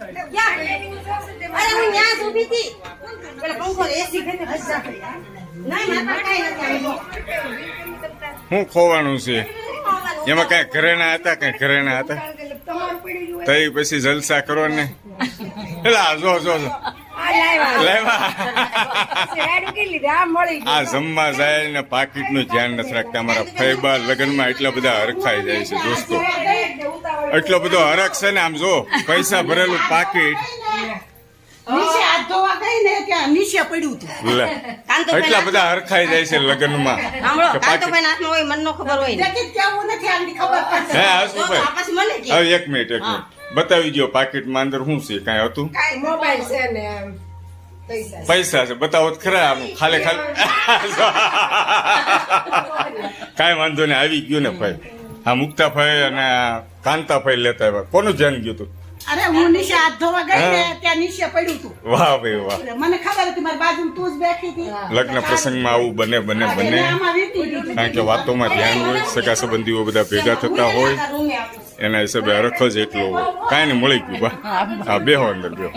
અરે હું ન્યા ઊભી હતી. પેલા પંખો એસી કરીને હસતા નહીં મારા કાંઈ નથી આવ્યું. ખોવાનું છે? એમાં કઈ ઘરેણા હતા કઈ ઘરેણા હતા? તઈ પછી જલસા કરો ને એલા જો જો. જો લેવા આ જમવા જાય ને પાકીટનું ધ્યાન નથી રાખતા. અમારા ફૈબા લગ્નમાં એટલા બધા હરખાઈ જાય છે દોસ્તો. એટલો બધો હરખ છે ને આમ જો પૈસા ભરેલું પાકીટ. એટલા બધા હરખાઈ જાય છે લગ્નમાં. સાંભળો કે પાકીટ. કાંતોભાઈ હાથમાં હોય મન નો ખબર હોય ને. નક્કી કેવું નથી આની ખબર હે પડશે તો હસુભાઈ આ પછી મને કે. હવે એક મિનિટ એક મિનિટ. બતાવી દો પાકીટમાં અંદર શું છે કાંઈ હતું? મોબાઈલ છે ને પૈસા પૈસા છે. બતાવો તો ખરા આમ ખાલી ખાલી. કાંઈ વાંધો નહીં આવી ગયું ને ભાઈ. આ મુક્તા ભાઈ અને આ કાંતા ભાઈ લેતા આવ્યા. કોનું ધ્યાન ગયું તું? અરે હું નીચે હાથ ધોવા ગઈ ને ત્યાં નીચે પડ્યું હતું વાહ ભાઈ વાહ. મને ખબર હતી મારી બાજુ તું જ બેઠી હતી. લગ્ન પ્રસંગમાં આવું બને બને બને. કારણ કે વાતોમાં ધ્યાન હોય સગા સંબંધીઓ બધા ભેગા થતા હોય એના હિસાબે હરખ જ એટલો હોય. કાંઈ નહીં મળી ગયું બા હા બેહો અંદર બેહો.